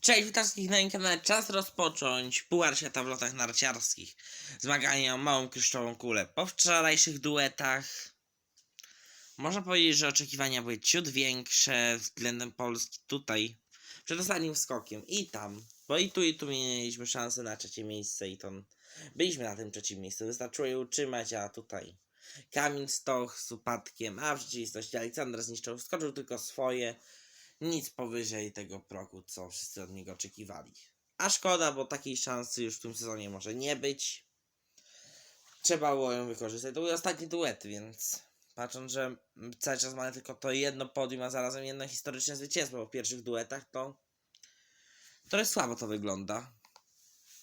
Cześć, witam wszystkich na moim. Czas rozpocząć Puchar Świata w lotach narciarskich. Zmagania o małą kryształową kulę. Po wczorajszych duetach można powiedzieć, że oczekiwania były ciut większe względem Polski tutaj. Przed ostatnim skokiem i tam. Bo i tu i tu mieliśmy szansę na trzecie miejsce i to byliśmy na tym trzecim miejscu. Wystarczyło je utrzymać, a tutaj Kamil Stoch z upadkiem, a w rzeczywistości Aleksander zniszczył, skoczył tylko swoje nic powyżej tego progu, co wszyscy od niego oczekiwali. A szkoda, bo takiej szansy już w tym sezonie może nie być. Trzeba było ją wykorzystać. To były ostatnie duety, więc patrząc, że cały czas mamy tylko to jedno podium, a zarazem jedno historyczne zwycięstwo w pierwszych duetach, to trochę słabo to wygląda.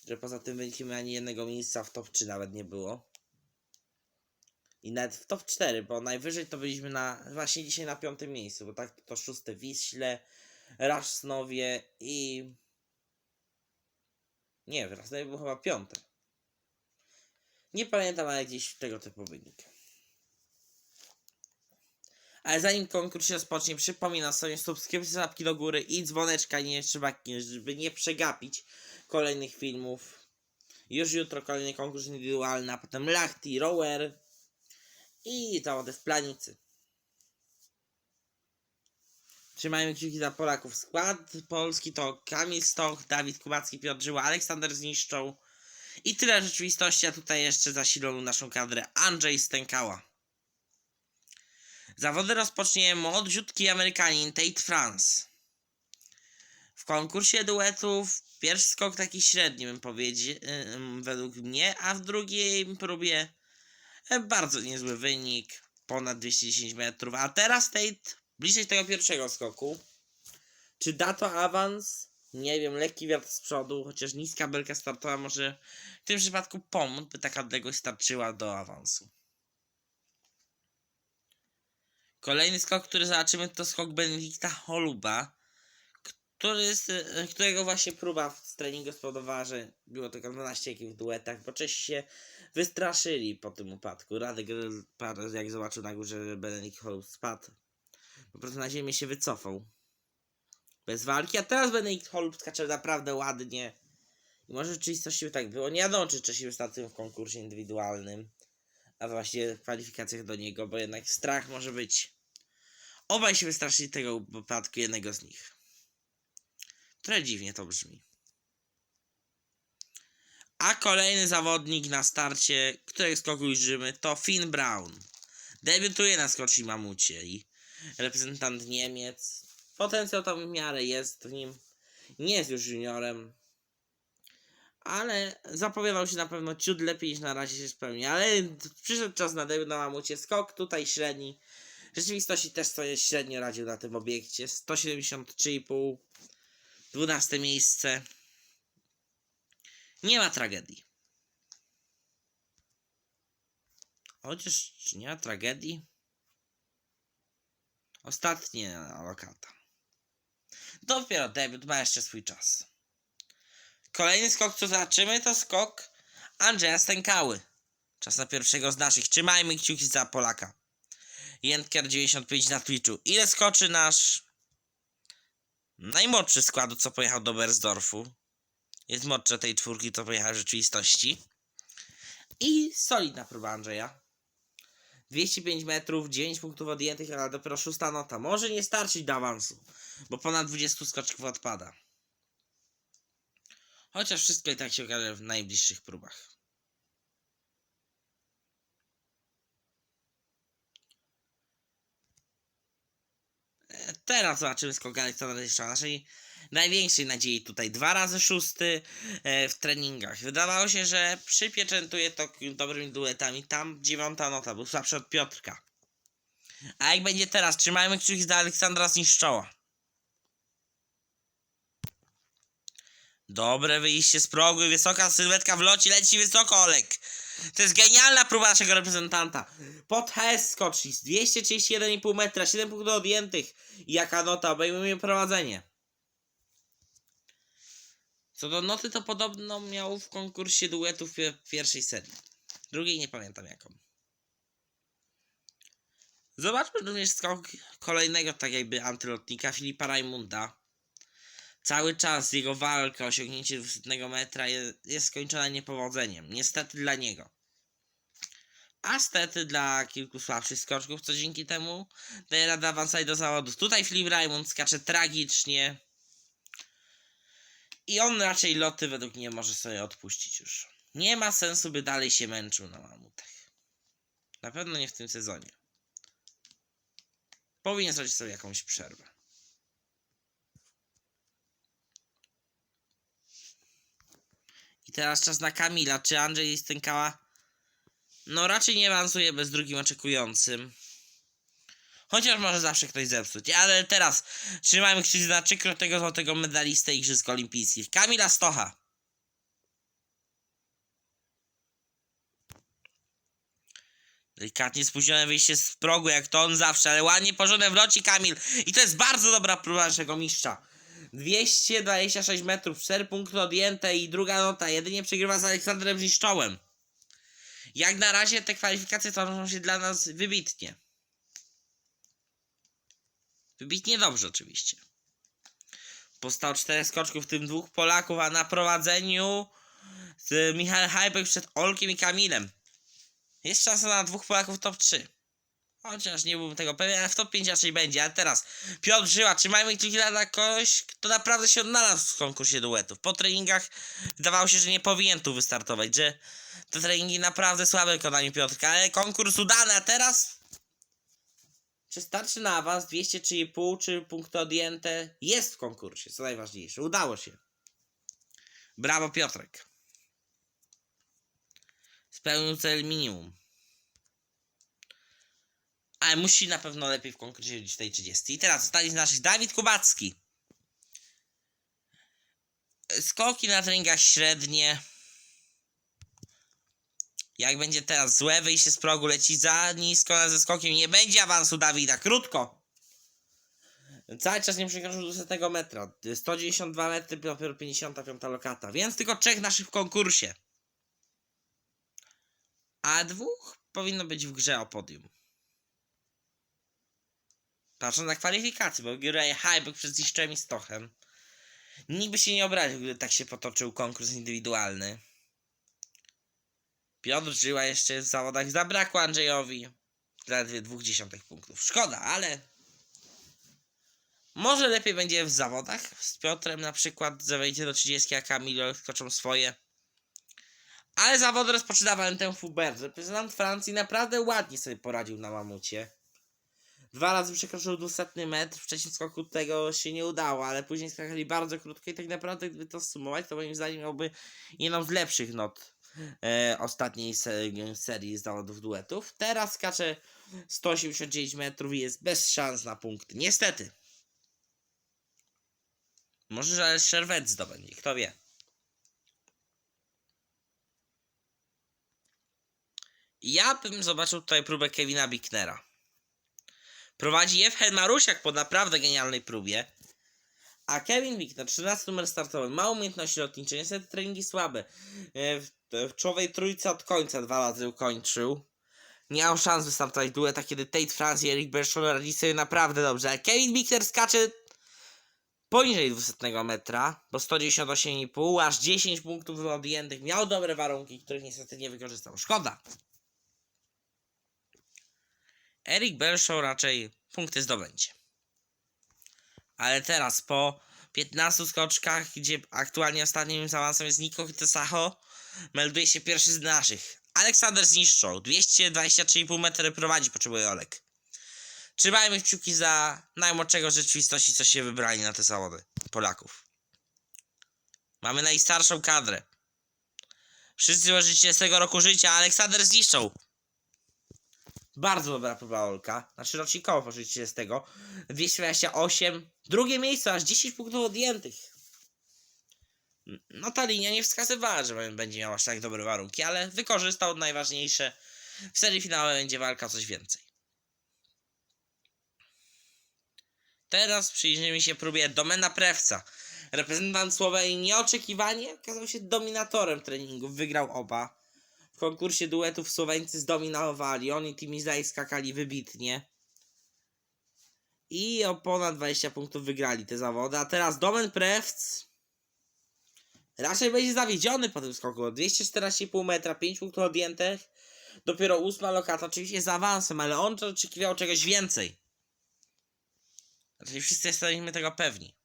Że poza tym wynikiem ani jednego miejsca w top 3 nawet nie było. I nawet w top 4, bo najwyżej to byliśmy na właśnie dzisiaj na piątym miejscu, bo tak to szóste Wiśle, Rasznowie i nie, w Rasznowie było chyba piąte. Nie pamiętam, ale gdzieś tego typu wynik. Ale zanim konkurs się rozpocznie, przypominam sobie subskrypcję, łapki do góry i dzwoneczka nie trzeba, żeby nie przegapić kolejnych filmów. Już jutro kolejny konkurs indywidualny, a potem Lachty, Rower, i zawody w planicy. Trzymajmy kciuki za Polaków. Skład Polski to Kamil Stoch, Dawid Kubacki, Piotr Żyła, Aleksander Zniszczą. I tyle rzeczywistości, a tutaj jeszcze zasilą naszą kadrę Andrzej Stękała. Zawody rozpoczniemy młodziutki Amerykanin Tate France. W konkursie duetów pierwszy skok taki średni bym powiedział, według mnie, a w drugiej próbie Bardzo niezły wynik, ponad 210 metrów. A teraz Tate bliżej tego pierwszego skoku. Czy da to awans? Nie wiem, lekki wiatr z przodu, chociaż niska belka startowa może w tym przypadku pomóc, by taka odległość starczyła do awansu. Kolejny skok, który zobaczymy, to skok Benedikta Holuba, który, z- którego właśnie próba z treningu spowodowała, że było tylko 12 ekip w duetach, bo Czesi się wystraszyli po tym upadku. Radek jak zobaczył na górze, że Benedikt Holub spadł, po prostu na ziemię się wycofał. Bez walki, a teraz Benedikt Holub skacze naprawdę ładnie. I może w rzeczywistości by tak było. Nie wiadomo, czy Czesi wystartują w konkursie indywidualnym, a właśnie w kwalifikacjach do niego, bo jednak strach może być. Obaj się wystraszyli tego upadku jednego z nich. Trochę dziwnie to brzmi. A kolejny zawodnik na starcie, którego skoku żymy, to Finn Brown. Debiutuje na skoczni mamucie i reprezentant Niemiec. Potencjał tam w miarę jest w nim. Nie jest już juniorem. Ale zapowiadał się na pewno ciut lepiej niż na razie się spełni. Ale przyszedł czas na debiut na mamucie. Skok tutaj średni. W rzeczywistości też sobie średnio radził na tym obiekcie. 173,5. 12 miejsce. Nie ma tragedii. Chociaż czy nie ma tragedii? Ostatnia lokata. Dopiero debiut ma jeszcze swój czas. Kolejny skok, co zobaczymy, to skok Andrzeja Stękały. Czas na pierwszego z naszych. Trzymajmy kciuki za Polaka. Jentker 95 na Twitchu. Ile skoczy nasz najmłodszy składu, co pojechał do Bersdorfu? Jest młodsze tej czwórki, co pojechał w rzeczywistości. I solidna próba Andrzeja. 205 metrów, 9 punktów odjętych, ale dopiero szósta nota. Może nie starczyć do awansu, bo ponad 20 skoczków odpada. Chociaż wszystko i tak się okaże w najbliższych próbach. E, Teraz zobaczymy skok Aleksandra Zniszczona, naszej największej nadziei tutaj. Dwa razy szósty e, w treningach. Wydawało się, że przypieczętuje to dobrymi duetami. Tam dziewiąta nota, był słabszy od Piotrka. A jak będzie teraz? Trzymajmy kciuki za Aleksandra Zniszczoła. Dobre wyjście z progu i wysoka sylwetka w locie, leci wysoko Olek. To jest genialna próba naszego reprezentanta. Pod HS skoczni z 231,5 metra, 7 punktów odjętych. Jaka nota? Obejmuje prowadzenie. Co do noty, to podobno miał w konkursie duetów w pierwszej serii. Drugiej nie pamiętam jaką. Zobaczmy również skok kolejnego, tak jakby antylotnika Filipa Raimunda. Cały czas jego walka o osiągnięcie 200 metra jest, skończona niepowodzeniem. Niestety dla niego. A stety dla kilku słabszych skoczków, co dzięki temu daje radę awansować do zawodów. Tutaj Filip Raimund skacze tragicznie. I on raczej loty według mnie może sobie odpuścić już. Nie ma sensu, by dalej się męczył na mamutach. Na pewno nie w tym sezonie. Powinien zrobić sobie jakąś przerwę. Teraz czas na Kamila. Czy Andrzej Stękała? No raczej nie awansuje bez drugim oczekującym. Chociaż może zawsze ktoś zepsuć. Ale teraz trzymajmy kciuki za trzykrotnego złotego medalistę Igrzysk Olimpijskich. Kamila Stocha. Delikatnie spóźnione wyjście z progu, jak to on zawsze, ale ładnie porządne wloci Kamil. I to jest bardzo dobra próba naszego mistrza. 226 metrów, 4 punkty odjęte i druga nota. Jedynie przegrywa z Aleksandrem Ziszczołem. Jak na razie te kwalifikacje toczą się dla nas wybitnie. Wybitnie dobrze oczywiście. Postał czterech skoczków, w tym dwóch Polaków, a na prowadzeniu z Michał Hajbek przed Olkiem i Kamilem. Jest szansa na dwóch Polaków top 3. Chociaż nie byłbym tego pewien, ale w top 5 raczej będzie. A teraz Piotr Żyła, trzymajmy kciuki dla kogoś, kto naprawdę się odnalazł w konkursie duetów. Po treningach wydawało się, że nie powinien tu wystartować, że te treningi naprawdę słabe w wykonaniu Piotrka, ale konkurs udany, a teraz czy starczy na awans 203,5 czy punkty odjęte? Jest w konkursie, co najważniejsze. Udało się. Brawo Piotrek. Spełnił cel minimum. Ale musi na pewno lepiej w niż w tej 30. I teraz zostanie z naszych Dawid Kubacki. Skoki na treningach średnie. Jak będzie teraz złe wyjście z progu, leci za nisko na ze skokiem, nie będzie awansu Dawida, krótko. Cały czas nie przekroczył 200 metra. 192 metry, dopiero 55 lokata. Więc tylko trzech naszych w konkursie. A dwóch powinno być w grze o podium. Patrząc na kwalifikacje, bo Gray Hybeck przed Ziszczem i Stochem. Nikt się nie obraził, gdy tak się potoczył konkurs indywidualny. Piotr Żyła jeszcze w zawodach zabrakło Andrzejowi. Zaledwie dwóch dziesiątych punktów. Szkoda, ale może lepiej będzie w zawodach. Z Piotrem na przykład zawejdzie do 30, a Kamil skoczą swoje. Ale zawody rozpoczyna Valentin Fubert. Reprezentant Francji naprawdę ładnie sobie poradził na mamucie. Dwa razy przekroczył 200 metr, w trzecim skoku tego się nie udało, ale później skakali bardzo krótko i tak naprawdę gdyby to sumować, to moim zdaniem miałby jedną z lepszych not e, ostatniej se serii zawodów duetów. Teraz skacze 189 metrów i jest bez szans na punkty. Niestety. Może, że Szerwet zdobędzie, kto wie. Ja bym zobaczył tutaj próbę Kevina Bicknera. Prowadzi Jewchen Marusiak po naprawdę genialnej próbie. A Kevin Bickner, 13 numer startowy, ma umiejętności lotnicze, niestety treningi słabe. E, W, w czołowej trójce od końca dwa razy ukończył. Nie miał szans wystartować w duetach, kiedy Tate France i Eric Berchon radzi sobie naprawdę dobrze. Ale Kevin Bickner skacze poniżej 200 metra, bo 198,5, aż 10 punktów odjętych. Miał dobre warunki, których niestety nie wykorzystał. Szkoda. Eric Belshaw raczej punkty zdobędzie. Ale teraz po 15 skoczkach, gdzie aktualnie ostatnim awansem jest Niko Hitesaho, melduje się pierwszy z naszych. Aleksander zniszczą. 223,5 metry prowadzi, potrzebuje Olek. Trzymajmy kciuki za najmłodszego rzeczywistości, co się wybrali na te zawody. Polaków. Mamy najstarszą kadrę. Wszyscy łożycie z tego roku życia, Aleksander zniszczą. Bardzo dobra próba Olka. Znaczy rocznikowo po 30. 228. Drugie miejsce, aż 10 punktów odjętych. No ta linia nie wskazywała, że będzie miał aż tak dobre warunki, ale wykorzystał najważniejsze. W serii finałowej będzie walka coś więcej. Teraz przyjrzyjmy się próbie Domena Prewca. Reprezentant Słowenii nieoczekiwanie okazał się dominatorem treningów. Wygrał oba. W konkursie duetów Słoweńcy zdominowali. On i Timizaj skakali wybitnie. I o ponad 20 punktów wygrali te zawody. A teraz Domen Prewc raczej będzie zawiedziony po tym skoku. 214,5 metra, 5 punktów odjętych. Dopiero ósma lokata, oczywiście z awansem, ale on oczekiwał czegoś więcej. Znaczy wszyscy jesteśmy tego pewni.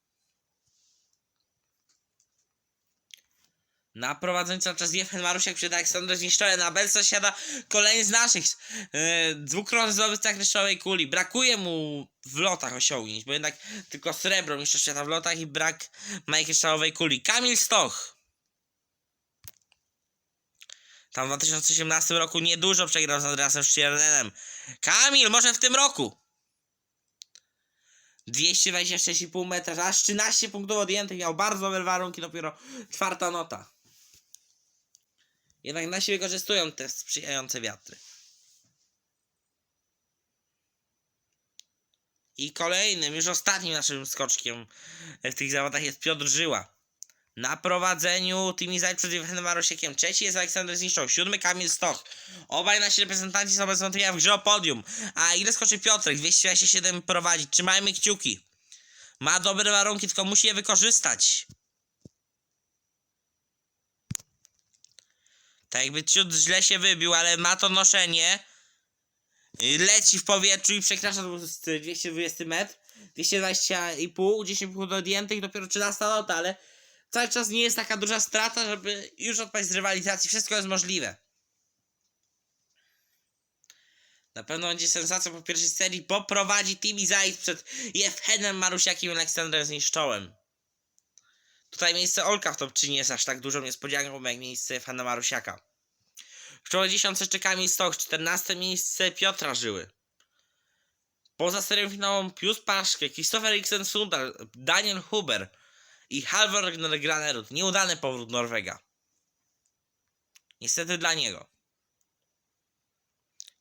Na prowadzeniu cały czas Jefen Marusiak przed Aleksandrem zniszczony. Na Belsa siada kolejny z naszych yy, dwukrotny zdobywca kryształowej kuli. Brakuje mu w lotach osiągnięć, bo jednak tylko srebro mistrza świata w lotach i brak mojej kryształowej kuli. Kamil Stoch. Tam w 2018 roku niedużo przegrał z Andreasem Stiernenem. Kamil, może w tym roku. 226,5 metra, aż 13 punktów odjętych, miał bardzo dobre warunki, dopiero czwarta nota. Jednak nasi wykorzystują te sprzyjające wiatry. I kolejnym, już ostatnim naszym skoczkiem w tych zawodach jest Piotr Żyła. Na prowadzeniu Team Izrael przed Joachimem Marosiekiem. Trzeci jest Aleksander Zniszczał. Siódmy Kamil Stoch. Obaj nasi reprezentanci są obecni w grze o podium. A ile skoczy Piotrek? 227 prowadzi. Trzymajmy kciuki. Ma dobre warunki, tylko musi je wykorzystać. Tak jakby ciut źle się wybił, ale ma to noszenie. Y, Leci w powietrzu i przekracza 220 metr. 220,5, 10 punktów odjętych, dopiero 13 nota, ale cały czas nie jest taka duża strata, żeby już odpaść z rywalizacji. Wszystko jest możliwe. Na pewno będzie sensacją po pierwszej serii, bo prowadzi Team Izait przed Jefhenem Marusiakiem i Aleksandrem Zniszczołem. Tutaj miejsce Olka w top 3 nie jest aż tak dużą niespodzianką jak miejsce Jefhena Marusiaka. W czoło 10 czekamy Stoch, 14 miejsce Piotra Żyły. Poza serią finałą Pius Paszkę, Christopher Eriksen Sundal, Daniel Huber i Halvor Granerud. Nieudany powrót Norwega. Niestety dla niego.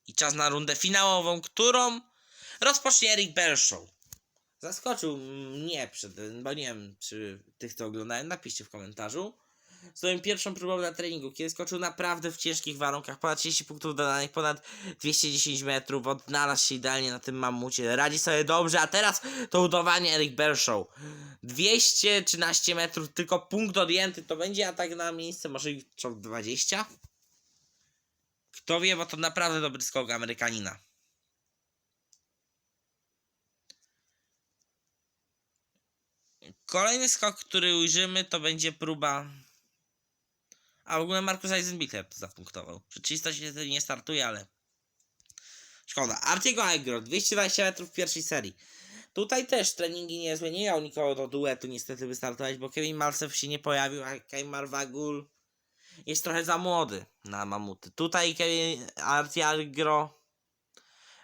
I czas na rundę finałową, którą rozpocznie Erik Bershow. Zaskoczył mnie przed, bo nie wiem, czy tych to oglądałem, napiszcie w komentarzu. Swoją pierwszą próbą na treningu, kiedy skoczył naprawdę w ciężkich warunkach, ponad 30 punktów dodanych, ponad 210 metrów, odnalazł się idealnie na tym mamucie, radzi sobie dobrze, a teraz to udawanie Eric Bershow. 213 metrów, tylko punkt odjęty, to będzie atak na miejsce, może i co, 20? Kto wie, bo to naprawdę dobry skok Amerykanina. Kolejny skok, który ujrzymy, to będzie próba. A w ogóle Markus Eisenbichler to zapunktował. W rzeczywistości wtedy nie startuje, ale. Szkoda. Artiego Agro, 220 metrów w pierwszej serii. Tutaj też treningi niezłe. Nie miał nikogo do duetu niestety wystartować, bo Kevin Malcew się nie pojawił, a Kajmar Wagul jest trochę za młody na mamuty. Tutaj Kevin Artiagro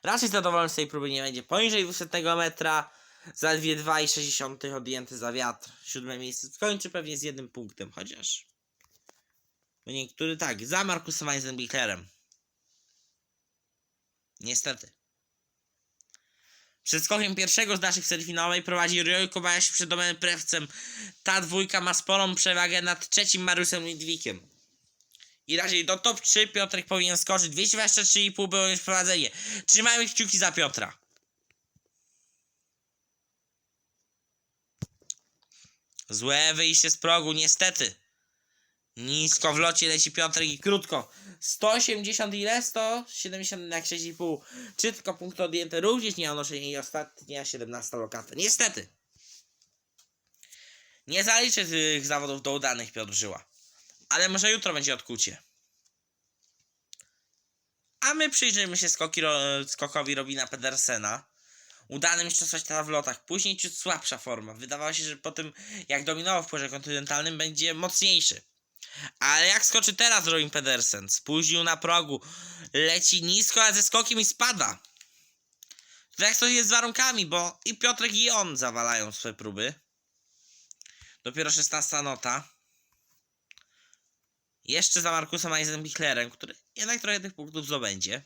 raczej zadowolony z tej próby nie będzie. Poniżej 200 metra zaledwie 2,6 odjęty za wiatr. Siódme miejsce skończy pewnie z jednym punktem, chociaż bo niektóry tak, za Markusem Eisenbichlerem. Niestety. Przed skokiem pierwszego z naszych serii finałowej prowadzi Ryo Kobayashi przed domem Prewcem. Ta dwójka ma sporą przewagę nad trzecim Marusem Lidwikiem. I raczej do top 3 Piotrek powinien skoczyć. 223,5 było już prowadzenie. Trzymajmy kciuki za Piotra. Złe wyjście z progu, niestety. Nisko w locie leci Piotrek i krótko. 180 ile? 170 jak 6,5. Czy tylko punkt odjęte również nie onoszenie i ostatnia 17 lokata. Niestety. Nie zaliczę tych zawodów do udanych Piotr Żyła. Ale może jutro będzie odkucie. A my przyjrzyjmy się skoki, skokowi Robina Pedersena. Udany mistrzostwa świata w lotach. Później ciut słabsza forma. Wydawało się, że po tym jak dominował w pływie kontynentalnym będzie mocniejszy. Ale jak skoczy teraz Robin Pedersen? Spóźnił na progu. Leci nisko, a ze skokiem i spada. To jest z warunkami, bo i Piotrek i on zawalają swoje próby. Dopiero 16 nota. Jeszcze za Markusem Eisenbichlerem, który jednak trochę tych punktów zdobędzie.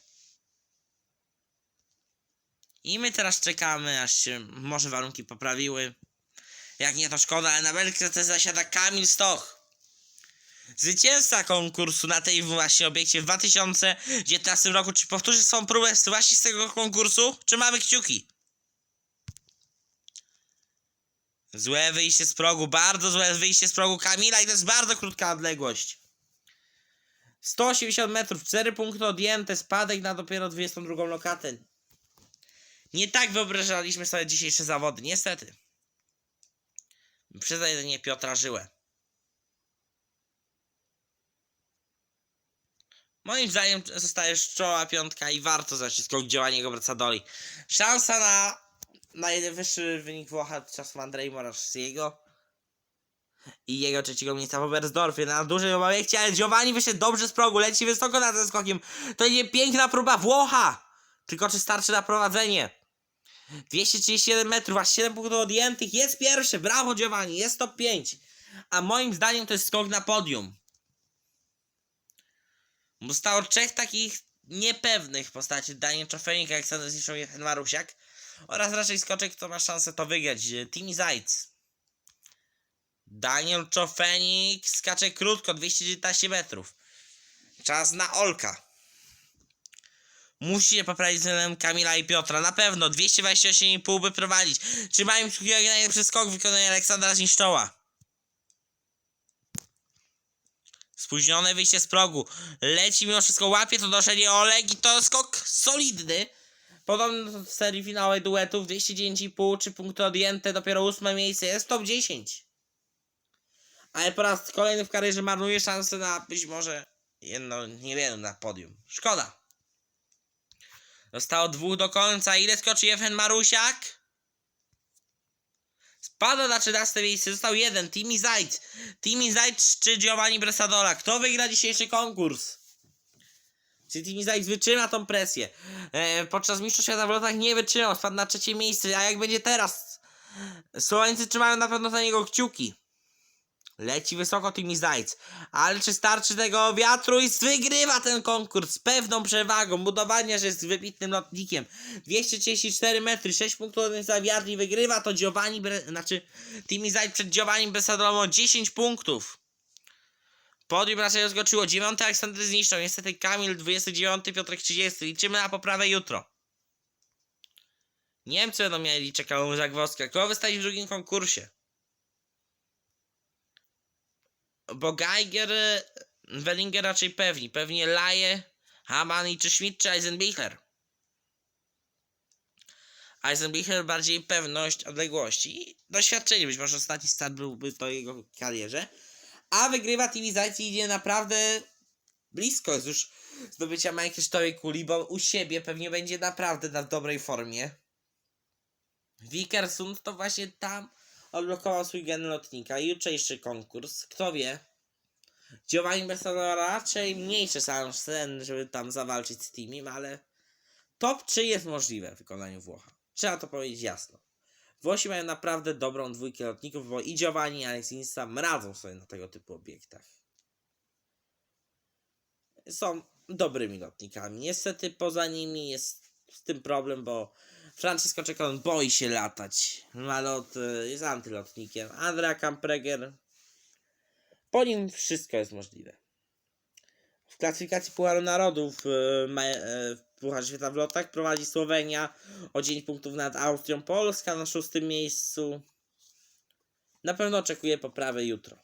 I my teraz czekamy, aż się może warunki poprawiły. Jak nie, to szkoda, ale na Belgrze zasiada Kamil Stoch. Zwycięzca konkursu na tej właśnie obiekcie w 2019 roku. Czy powtórzy swą próbę właśnie z tego konkursu? Czy mamy kciuki? Złe wyjście z progu, bardzo złe wyjście z progu Kamila i to jest bardzo krótka odległość. 180 metrów, 4 punkty odjęte, spadek na dopiero 22 lokatę. Nie tak wyobrażaliśmy sobie dzisiejsze zawody, niestety. Przez jedynie Piotra Żyłę. Moim zdaniem zostaje czoła piątka i warto działania jego Bracadoli. Szansa na najwyższy wynik Włocha czasów Andrzej Moraszewskiego i jego trzeciego miejsca w Oberstdorfie na dużym obiekcie, ale Giovanni wyszedł dobrze z progu, leci wysoko nad tym skokiem. To nie piękna próba Włocha! Tylko czy starczy na prowadzenie? 231 metrów, aż 7 punktów odjętych, jest pierwszy, brawo Giovanni, jest top 5. A moim zdaniem to jest skok na podium. Zostało trzech takich niepewnych postaci, Daniel Czofenik, Aleksander Zniszczą i Marusiak. Oraz raczej skoczek, kto ma szansę to wygrać, Timi Zajc. Daniel Czofenik skacze krótko, 219 metrów. Czas na Olka. Musi się poprawić względem Kamila i Piotra. Na pewno 228,5 by prowadzić. Czy mają najlepszy skok wykonania Aleksandra Zniszczoła? Spóźnione wyjście z progu. Leci mimo wszystko, łapie to noszenie Oleg i to skok solidny. Podobno w serii finałowej duetów 209,5, 3 punkty odjęte, dopiero ósme miejsce, jest top 10. Ale po raz kolejny w karierze marnuje szansę na być może jedno, nie wiem, na podium. Szkoda. Zostało dwóch do końca. Ile skoczy Jefen Marusiak? Spada na 13 miejsce. Został jeden. Timi Zajc. Timi Zajc czy Giovanni Bresadola? Kto wygra dzisiejszy konkurs? Czy Timi Zajc wytrzyma tą presję? E, podczas Mistrzostw Świata w lotach nie wytrzymał. Spadł na trzecie miejsce. A jak będzie teraz? Słoweńcy trzymają na pewno za niego kciuki. Leci wysoko Timi Zajc. Ale czy starczy tego wiatru i wygrywa ten konkurs z pewną przewagą. Budowania, jest wybitnym lotnikiem. 234 metry, 6 punktów za wiatr i wygrywa to Giovanni, Bre... znaczy Timi Zajc przed Giovanni Bresadolą o 10 punktów. Podium raczej rozgoczyło. 9 Aleksander zniszczał. Niestety Kamil 29, Piotrek 30. Liczymy na poprawę jutro. Niemcy będą mieli czekałą zagwozdkę. Kogo wystawić w drugim konkursie? Bo Geiger, e, Wellinger raczej pewni. Pewnie Laje, Hamann i czy Schmidt, czy Eisenbichler. Eisenbichler bardziej pewność odległości doświadczenie. Być może ostatni start byłby to jego karierze. A wygrywa TV Zajc i idzie naprawdę blisko jest już zdobycia majkiesztowej kuli, bo u siebie pewnie będzie naprawdę na dobrej formie. Wikersund to właśnie tam odblokował swój gen lotnika i jutrzejszy konkurs. Kto wie? Giovanni Bertolo raczej mniejsze szanse, żeby tam zawalczyć z teamem, ale top 3 jest możliwe w wykonaniu Włocha. Trzeba to powiedzieć jasno. Włosi mają naprawdę dobrą dwójkę lotników, bo i Giovanni i Alex Instam radzą sobie na tego typu obiektach. Są dobrymi lotnikami. Niestety poza nimi jest z tym problem, bo Francesco Czekon boi się latać. Ma lot, y, jest antylotnikiem. Andrea Kampreger. Po nim wszystko jest możliwe. W klasyfikacji Pucharu Narodów y, y, w Pucharze Świata w lotach prowadzi Słowenia o 10 punktów nad Austrią. Polska na szóstym miejscu. Na pewno oczekuje poprawy jutro.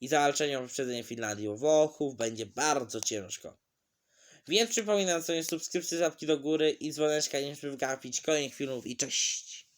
I zawalczenie o wyprzedzenie Finlandii u Włochów będzie bardzo ciężko. Więc przypominam sobie subskrypcję, zapki do góry i dzwoneczka, żeby gapić kolejnych filmów i cześć!